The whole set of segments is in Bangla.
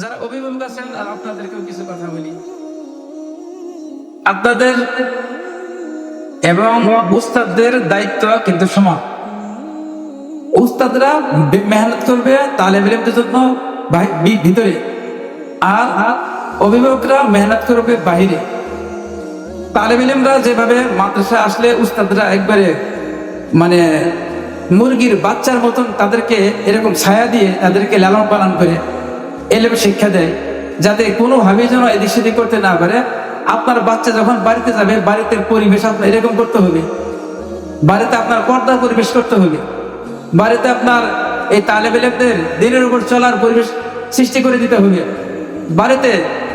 যারা অভিভাবক আছেন আর আপনাদেরকেও কিছু কথা বলি। আপনাদের এবং উস্তাদদের দায়িত্ব কিন্তু সমান। উস্তাদরা মেহনত করবে তালেবেলেমদের জন্য ভিতরে। আর অভিভাবকরা মেহনত করবে বাহিরে। তালেবেলেমরা যেভাবে মাদ্রাসা আসলে উস্তাদরা একবারে মানে মুরগির বাচ্চার মতন তাদেরকে এরকম ছায়া দিয়ে তাদেরকে লালন পালন করে। এলেবে শিক্ষা দেয়, যাতে কোনোভাবে যেন এদিক সেদিক করতে না পারে। আপনার বাচ্চা যখন বাড়িতে যাবে, বাড়িতে পরিবেশ আপনার এরকম করতে হবে। বাড়িতে আপনার পর্দা পরিবেশ করতে হবে। বাড়িতে আপনার এই তালেবেলেদের দিনের উপর চলার পরিবেশ সৃষ্টি করে দিতে হবে। বাড়িতে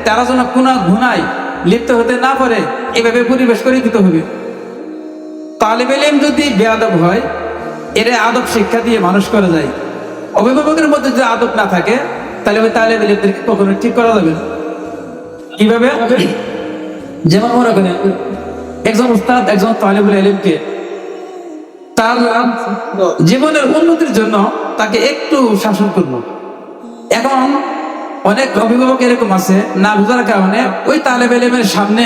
তারা যেন কোনা ঘুনায় লিপ্ত হতে না পারে, এভাবে পরিবেশ করে দিতে হবে। তালেবেলেম যদি বেয়াদব হয়, এর আদব শিক্ষা দিয়ে মানুষ করা যায়। অভিভাবকের মধ্যে যদি আদব না থাকে তাহলে ওই তালেবেলেমদেরকে কখনো ঠিক করা যাবে কীভাবে? যেমন মনে করেন, একজন উস্তাদ, একজন এলিমকে তার জীবনের উন্নতির জন্য তাকে একটু শাসন করব। এখন অনেক অভিভাবক এরকম আছে, না বোঝার কারণে ওই তালেব এলিমের সামনে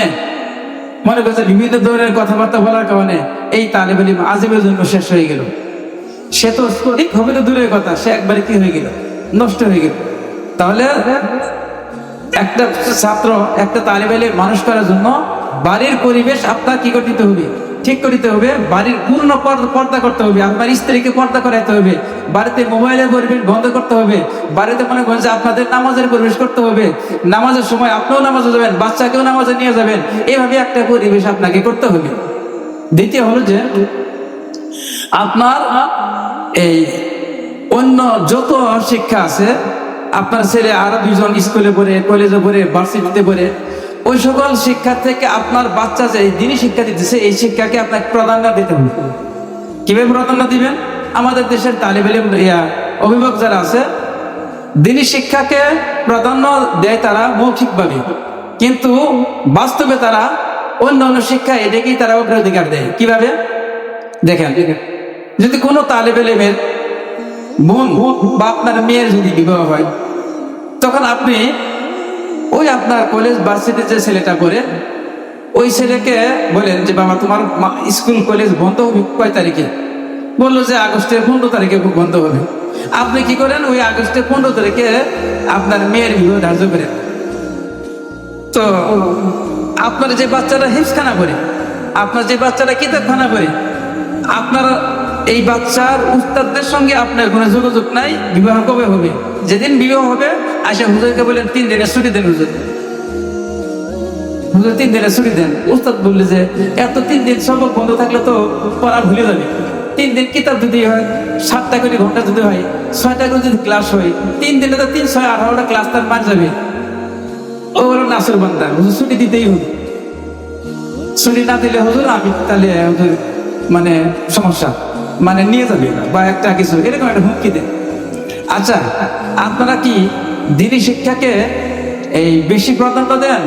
মনে করছে বিভিন্ন ধরনের কথাবার্তা বলার কারণে এই তালেব এলিম আজীবের জন্য শেষ হয়ে গেল। সে তো ঠিক হবে তো দূরের কথা, সে একবারে কি হয়ে গেল? নষ্ট হয়ে গেল। তাহলে একটা ছাত্র, একটা তালিবাইলে মানুষ করার জন্য বাড়ির পরিবেশ আপনার কি করে দিতে হবে? ঠিক করে দিতে হবে, বাড়ির পূর্ণ পর- পর্দা করতে হবে, আপনার স্ত্রীকে পর্দা করাতে হবে, বাড়িতে মোবাইলের পরিবেশ বন্ধ করতে হবে, বাড়িতে মনে করেন যে আপনাদের নামাজের পরিবেশ করতে হবে, নামাজের সময় আপনিও নামাজে যাবেন, বাচ্চাকেও নামাজে নিয়ে যাবেন, এভাবে একটা পরিবেশ আপনাকে করতে হবে। দ্বিতীয় হলো যে আপনার এই অন্য যত শিক্ষা আছে আপনার ছেলে আরও দুজন স্কুলে পড়ে, কলেজে পড়ে, ভার্সিটিতে পড়ে, ওই সকল শিক্ষা থেকে আপনার বাচ্চা যে দিনই শিক্ষা দিতেছে, এই শিক্ষাকে আপনাকে প্রাধান্য দিতে হবে। কীভাবে প্রাধান্য দিবেন? আমাদের দেশের তালিবেলিম অভিভাবক যারা আছে দিনী শিক্ষাকে প্রাধান্য দেয় তারা মৌখিকভাবে। কিন্তু বাস্তবে তারা অন্য অন্য শিক্ষা এটাকেই তারা অগ্রাধিকার দেয়। কীভাবে? দেখেন, যদি কোনো তালেব এলেমের বোন বা আপনার মেয়ের যদি বিবাহ হয়, তখন আপনি ওই আপনার কলেজ ভার্সিটি যে ছেলেটা করে, ওই ছেলেকে বলেন যে, বাবা, তোমার স্কুল কলেজ বন্ধ হবে কয় তারিখে? বলল যে, আগস্টের পনেরো তারিখে বন্ধ হবে। আপনি কি করেন? ওই আগস্টের পনেরো তারিখে আপনার মেয়ের বিবাহ ধার্য করেন। তো, আপনার যে বাচ্চাটা হিফখানা করে, আপনার যে বাচ্চাটা কিতাবখানা করে, আপনার এই বাচ্চার উস্তাদদের সঙ্গে আপনার কোনো যোগাযোগ নাই, বিবাহ কবে হবে? যেদিন বিবাহ হবে আশা হুজুরকে বলেন তিন দিনের ছুটি দেন হুজুর। হুজুর, তিন দিনের ছুটি দেন। উস্তাদ বললে যে, এত তিন দিন সবক বন্ধ থাকলে তো পড়া ভুলে যাবে। তিন দিন কিতাব যদি হয়, সাতটা করে ঘণ্টা যদি হয়, ছয়টা করে যদি ক্লাস হয়, তিন দিনে তো তিন, ছয়, আঠারোটা ক্লাস তার মার যাবে। ও হলো নাসর বান্দা। হুজুর, ছুটি দিতেই হবে। ছুটি না দিলে হুজুর, আমি তাহলে হুজুর মানে সমস্যা। মানে নিয়ে যাবে বা একটা কিছু, এরকম একটা হুমকি দেন আচ্ছা আপনারা কি দিনী শিক্ষাকে এই বেশি প্রাধান্য দেন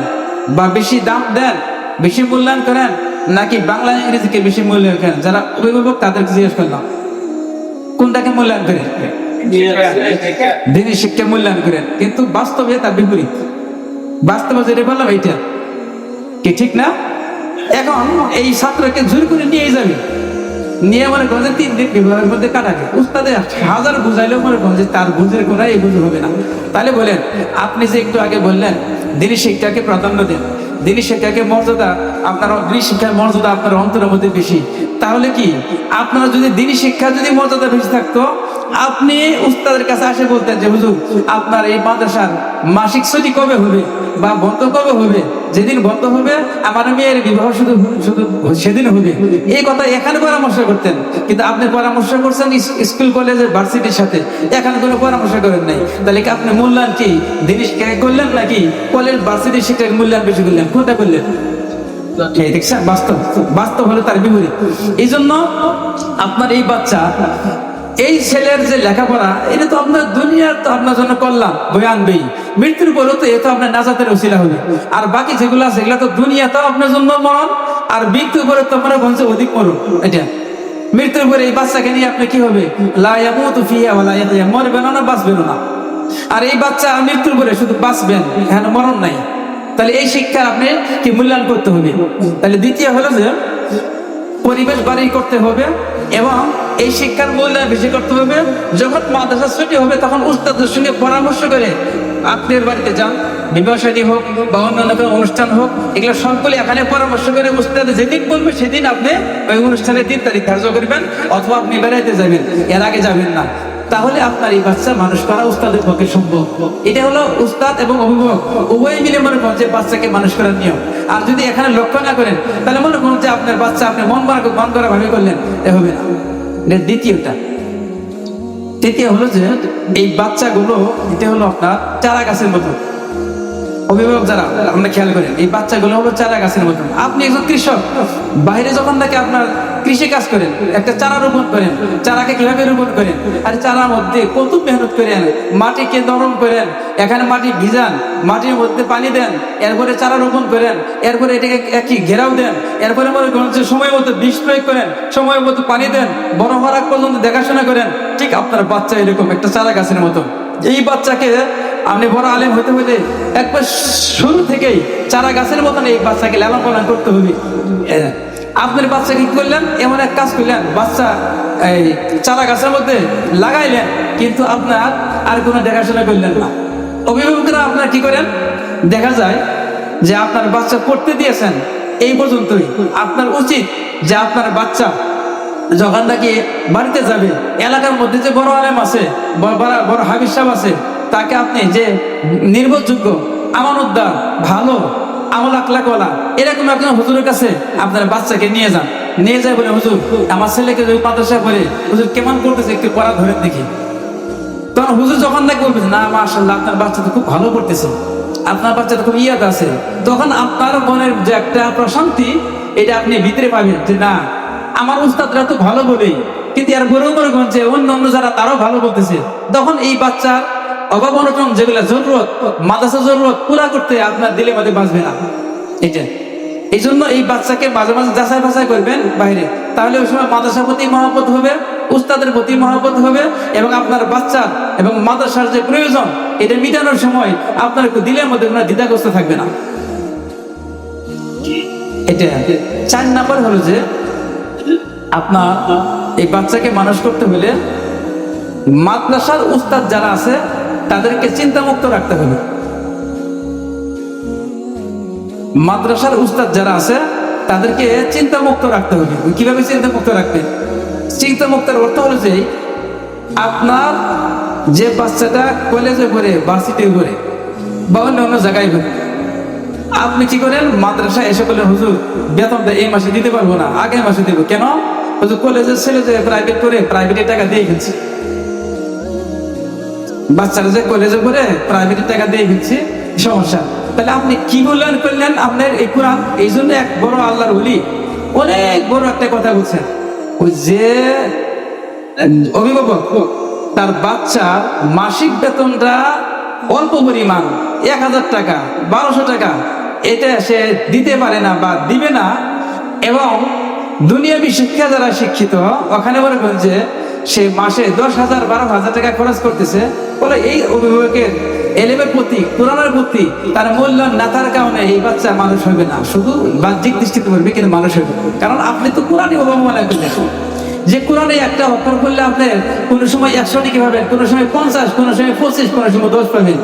বা বেশি দাম দেন, বেশি মূল্যায়ন করেন, নাকি বাংলা ইংরেজিকে বেশি মূল্যায়ন করেন? যারা অভিভাবক, তাদেরকে জিজ্ঞেস করলাম। কোনটাকে মূল্যায়ন করেন? দিনী শিক্ষা মূল্যায়ন করেন। কিন্তু বাস্তবে তার বিপরীত। বাস্তবে যেটা বললাম, এইটা। কি ঠিক না? এখন এই ছাত্রকে জোর করে নিয়ে যাবে। নিয়ে মনে করেন যে তিন দিন বিভাগের মধ্যে কাটাবে উস্তাদে হাজার বুঝাইলেও মনে করেন যে তার বুঝের কোনো এই বুঝ হবে না। তাহলে বলেন, আপনি যে একটু আগে বললেন, দিনী শিক্ষাকে প্রাধান্য দেন, দিনী শিক্ষাকে মর্যাদা, আপনার দিনী শিক্ষার মর্যাদা আপনার অন্তরের মধ্যে বেশি। তাহলে কি, আপনার যদি দিনী শিক্ষা যদি মর্যাদা বেশি থাকতো আপনি উস্তাদের কাছে আসে বলতেন যে, হুজুর, আপনার এই মাদ্রাসার মাসিক ছুটি কবে হবে বা বন্ধ কবে হবে? যেদিন বন্ধ হবে, আমার মেয়ের বিবাহ শুধু শুধু সেদিন হবে। এই কথা এখানে পরামর্শ করতেন। কিন্তু আপনি পরামর্শ করছেন স্কুল, কলেজের ভার্সিটির সাথে। এখানে কোনো পরামর্শ করেন নাই। তাহলে কি আপনি মূল্যায়ন কি? জিনিস করলেন নাকি কলেজ, ভার্সিটির শিক্ষাকে মূল্যায়ন বেশি করলেন? কোনটা করলেন? বাস্তব বাস্তব হলে তার বিপরীত। এই জন্য আপনার এই বাচ্চা এই ছেলের যে লেখাপড়া, এটা তো আপনার দুনিয়ার তো আপনার জন্য করলাম বই আনবেই। মৃত্যুর পরেও তো এ তো আপনার নাজাতের ওসিলা হবে। আর বাকি যেগুলো আছে, এগুলো তো দুনিয়া দুনিয়াতেও আপনার জন্য মরণ, আর মৃত্যুর পরে তো আপনার বলছে অধিক মরণ। এটা। মৃত্যুর পরে এই বাচ্চাকে নিয়ে আপনি কি হবে? লায়ামুতু ফিহা ওয়া লা ইয়াহইয়া মরবে না না বাঁচবে না। আর এই বাচ্চা মৃত্যুর পরে শুধু বাঁচবেন, এখানে মরণ নাই। তাহলে এই শিক্ষা আপনি কি মূল্যায়ন করতে হবে? তাহলে দ্বিতীয় হলো যে, পরিবেশ বাড়ি করতে হবে এবং এই শিক্ষার মূল্যায়ন বেশি করতে হবে। যখন মাদ্রাসা ছুটি হবে, তখন উস্তাদের সঙ্গে পরামর্শ করে আপনার বাড়িতে যান। বিবাহ হোক বা অন্যান্য কোনো অনুষ্ঠান হোক, এগুলো সকলে এখানে পরামর্শ করে উস্তাদ যেদিন বলবে সেদিন আপনি ওই অনুষ্ঠানের দিন তারিখ ধার্য করবেন অথবা আপনি বেড়াইতে যাবেন। এর আগে যাবেন না। তাহলে আপনার এই বাচ্চা মানুষ করা উস্তাদের পক্ষে সম্ভব। এটা হলো উস্তাদ এবং অভিভাবক। উভয় মিলে মনে করেন যে বাচ্চাকে মানুষ করার নিয়ম। আর যদি এখানে লক্ষ্য না করেন, তাহলে মনে করুন যে আপনার বাচ্চা আপনি মন করা মন করা ভাবে করলেন। এ হবে না। দ্বিতীয়টা। তৃতীয় হলো যে, এই বাচ্চাগুলো, এটা হলো আপনার চারা গাছের মতো অভিভাবক যারা আমরা খেয়াল করেন, এই বাচ্চাগুলো হলো চারা গাছের মতন। আপনি একজন কৃষক, বাইরে যখন নাকি আপনার কৃষি কাজ করেন, একটা চারা রোপণ করেন, চারাকে কীভাবে রোপণ করেন? আর চারার মধ্যে কত মেহনত করেন, মাটিকে নরম করেন, এখানে মাটি ভিজান, মাটির মধ্যে পানি দেন, এরপরে চারা রোপণ করেন, এরপরে এটাকে একই ঘেরাও দেন, এরপরে মনে করেন যে সময় মতো বিষ প্রয়োগ করেন, সময় মতো পানি দেন, বড় হওয়ার আগ পর্যন্ত দেখাশোনা করেন, ঠিক আপনার বাচ্চা এরকম একটা চারা গাছের মতো। এই বাচ্চাকে আপনি বড় আলেম হতে হলে একবার শুরু থেকেই চারা গাছের মতন এই বাচ্চাকে লালন পালন করতে হবে। আপনার বাচ্চা কি করলেন? এমন এক কাজ করলেন, বাচ্চা এই চারা গাছের মধ্যে লাগাইলেন, কিন্তু আপনার আর কোনো দেখাশোনা করলেন না। অভিভাবকরা আপনার কি করেন? দেখা যায় যে আপনার বাচ্চা পড়তে দিয়েছেন, এই পর্যন্তই। আপনার উচিত যে আপনার বাচ্চা যখন নাকি বাড়িতে যাবে, এলাকার মধ্যে যে বড় আলেম আছে, বড় বড় সাহেব আছে, তাকে আপনি যে নির্ভরযোগ্য আমানতদার ভালো আমল আকলাকওয়ালা এরকম একজন হুজুরের কাছে আপনার বাচ্চাকে নিয়ে যান। নিয়ে যায় বলে, হুজুর, আমার ছেলেকে যদি মাদ্রাসা করে হুজুর কেমন করতেছে? একটু পড়া ধরেন দেখি। তখন হুজুর যখন নাকি বলবে, না মাশাল্লাহ আপনার বাচ্চা তো খুব ভালো পড়তেছে। আপনার বাচ্চা তো খুব ইয়াদ আছে। তখন আপনার মনের যে একটা প্রশান্তি, এটা আপনি ভিতরে পাবেন যে, না, আমার উস্তাদরা তো ভালো বলেই। কিন্তু আর বড় বড় গঞ্জে অন্য অন্য যারা তারাও ভালো বলতেছে। তখন এই বাচ্চার অভাব অনটন যেগুলো জরুরত, মাদ্রাসা জরুরত, পুরা করতে আপনার দিলে মধ্যে বাঁচবে না। এটা এই জন্য এই বাচ্চাকে মাঝে মাঝে যাচাই বাছাই করবেন বাইরে। তাহলে ওই সময় মাদ্রাসার প্রতি মহাপত হবে, উস্তাদের প্রতি মহাপত হবে, এবং আপনার বাচ্চা এবং মাদ্রাসার যে প্রয়োজন, এটা মিটানোর সময় আপনার দিলের মধ্যে কোনো দ্বিধাগ্রস্ত থাকবে না। এটা, চার নাম্বার হলো যে, আপনার এই বাচ্চাকে মানুষ করতে হলে মাদ্রাসার উস্তাদ যারা আছে তাদেরকে চিন্তামুক্ত রাখতে হবে। মাদ্রাসার উস্তাদ যারা আছে, তাদেরকে চিন্তামুক্ত রাখতে হবে। কীভাবে চিন্তামুক্ত রাখবেন চিন্তামুক্তের অর্থ হলো যে, আপনার যে বাচ্চাটা কলেজে পড়ে ভার্সিটি পড়ে, বা অন্য অন্য জায়গায় পড়ে, আপনি কি করেন? মাদ্রাসা এসে বললেন, হুজুর, বেতন এই মাসে দিতে পারব না আগের মাসে দেবো। কেন? হুজুর কলেজের ছেলে যে প্রাইভেট করে প্রাইভেটের টাকা দিয়ে ফেলছে বাচ্চারা যে কলেজে পড়ে প্রাইভেটের টাকা দিয়ে ফেলছে সমস্যা। তাহলে আপনি কি বললেন করলেন আপনার এই কোরআন? এই জন্য এক বড় আল্লাহর বলি অনেক বড় একটা কথা বলছেন ওই যে, অভিভাবক তার বাচ্চা মাসিক বেতনটা অল্প পরিমাণ, এক হাজার টাকা, বারোশো টাকা। এটা সে দিতে পারে না বা দিবে না। এবং দুনিয়াবি শিক্ষা যারা শিক্ষিত, ওখানে মনে করেন যে সে মাসে দশ হাজার, বারো হাজার টাকা খরচ করতেছে। বলে এই অভিভাবকের এলেমের প্রতি, কোরআনের প্রতি তার মূল্য না থাকার কারণে এই বাচ্চা মানুষ হবে না। শুধু বাহ্যিক দৃষ্টিতে বলবে কিন্তু মানুষ হবে কারণ আপনি তো কোরআনই অবমাননা করলেন যে কোরআনে একটা অক্ষর করলে আপনি কোনো সময় একশো টিকি পাবেন, কোনো সময় পঞ্চাশ, কোনো সময় পঁচিশ, কোনো সময় দশ পাবেন।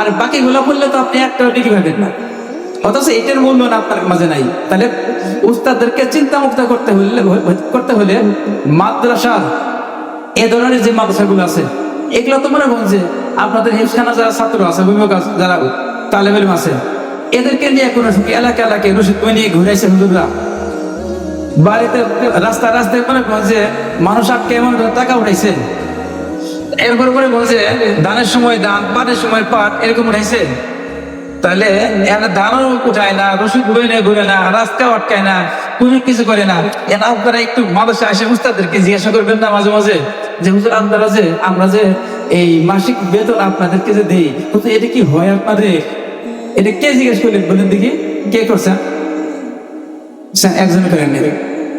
আর বাকিগুলো করলে তো আপনি একটা টিকি পাবেন না। অথচ এটার মূল্যায়ন আপনার মাঝে নাই। তাহলে উস্তাদদেরকে চিন্তা মুক্ত করতে হলে করতে হলে মাদ্রাসার এ ধরনের যে মাদ্রাসাগুলো আছে, এগুলো তো মনে করেন যে আপনাদের হিমখানা যারা ছাত্র আছে যারা তালেব আছে এদেরকে নিয়ে কোনো এলাকা এলাকায় রসিদ বই নিয়ে ঘুরেছে হুজুররা। বাড়িতে রাস্তা রাস্তায় মনে করেন যে মানুষ আটকে এমন টাকা উঠাইছে। এরপর করে বলছে ধানের সময় ধান পাটের সময় পাট, এরকম উঠাইছে। তাহলে এরা ধানও উঠায় না রসুদ বই নিয়ে ঘুরে না রাস্তা আটকায় না, কোনো কিছু করে না। এরা আপনারা একটু মাদ্রাসা আসে উস্তাদেরকে জিজ্ঞাসা করবেন না মাঝে মাঝে। যে হুজুর আপনারা যে আমরা যে এই মাসিক বেতন আপনাদেরকে যে দেই হুজুর এটা কি হয় আপনাদের? এটা কে জিজ্ঞেস করলেন বলেন দেখি কে করছেন স্যার, একজনই করেন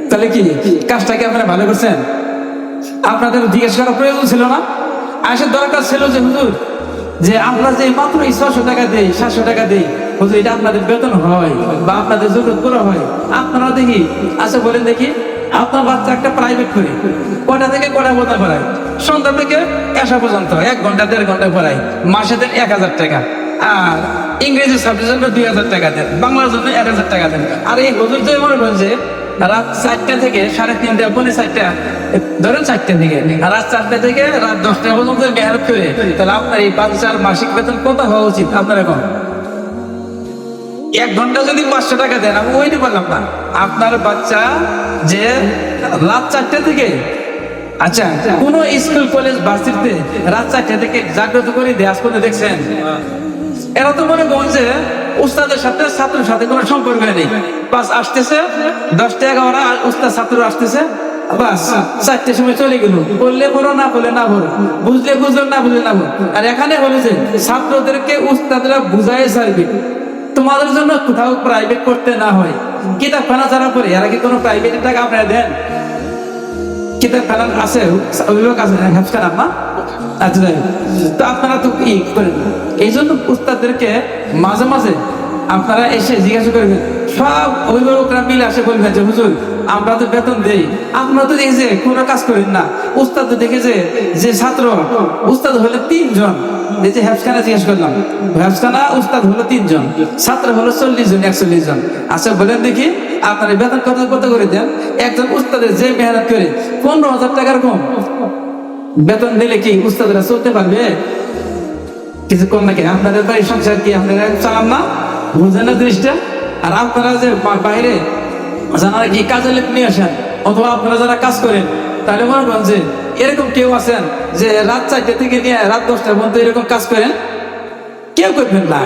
তাহলে কি কাজটা কি আপনারা ভালো করছেন? আপনাদের জিজ্ঞেস করার প্রয়োজন ছিল না? আসে দরকার ছিল যে হুজুর যে আমরা যে মাত্র এই ছশো টাকা দেই সাতশো টাকা দেই হুজুর এটা আপনাদের বেতন হয় বা আপনাদের জরুরত পুরো হয়। আপনারা দেখি আচ্ছা বলেন দেখি। আপনার বাচ্চা একটা প্রাইভেট করে কটা থেকে কটা বোঝা পড়ায় সন্ধ্যা থেকে এসা পর্যন্ত, এক ঘণ্টা, দেড় ঘণ্টা পড়ায় মাসে দেন এক হাজার টাকা। আর ইংরেজি সাবজেক্টের জন্য দুই হাজার টাকা দেন, বাংলার জন্য এক হাজার টাকা দেন। আর এই হুজুর যে মনে করেন যে, রাত চারটা থেকে সাড়ে তিনটা, পৌনে চারটা, ধরেন চারটা থেকে রাত চারটা থেকে রাত দশটা পর্যন্ত মেহনত করে। তাহলে আপনার এই বাচ্চার মাসিক বেতন কত হওয়া উচিত আপনার এখন? এক ঘণ্টা যদি পাঁচশো টাকা দেন, আমি ওইটা বললাম, না, আপনার বাচ্চা যে রাত চারটে থেকে আচ্ছা কোন স্কুল, কলেজ, ভার্সিটিতে রাত চারটে থেকে জাগ্রত করে দেয়াস করে দেখছেন? এরা তো মনে করেন যে উস্তাদের সাথে ছাত্রের সাথে কোনো সম্পর্ক নেই। বাস আসতেছে, দশটা এগারো উস্তাদ ছাত্র আসতেছে, বাস চারটের সময় চলে গেল। বললে বলো, না বলে না বলো, বুঝলে বুঝলো, না বুঝলে না বলো। আর এখানে বলেছে ছাত্রদেরকে উস্তাদরা বুঝাই ছাড়বে। তোমাদের জন্য কোথাও প্রাইভেট করতে না হয়। কিতাবখানা যারা পড়ে, এরা কি কোনো প্রাইভেটের টাকা আপনারা দেন? কিতাবখানা আছে, অভিভাবক আছে হ্যাপখানা না আচ্ছা তো আপনারা তো করেন। এই জন্য উস্তাদদেরকে মাঝে মাঝে আপনারা এসে জিজ্ঞাসা করবেন, সব অভিভাবকরা মিলে আসে বলবেন যে, হুজুর, আমরা তো বেতন দেই। আপনারা তো দেখে যে কোনো কাজ করেন না। উস্তাদ দেখে যে ছাত্র, উস্তাদ হলে তিনজন। এই যে হ্যাপসখানা জিজ্ঞেস করলাম হ্যাপসখানা উস্তাদ হলো তিনজন, ছাত্র হলো চল্লিশ জন, একচল্লিশ জন। আচ্ছা বলেন দেখি, আপনার বেতন কত কত করে দেন? একজন উস্তাদের যে মেহনত করে, পনেরো হাজার টাকার কম। বেতন দিলে কি উস্তাদরা চলতে পারবে? কিছু কম নাকি? আপনাদের বাড়ির সংসার কি আপনারা চালান না? বুঝেন না জিনিসটা? আর আপনারা যে বাইরে যারা কি কাজে লিপ নিয়ে আসেন, অথবা আপনারা যারা কাজ করেন, তাহলে মনে করেন যে এরকম কেউ আছেন যে রাত চারটে থেকে নিয়ে রাত দশটার মধ্যে এরকম কাজ করেন? কেউ করবেন না।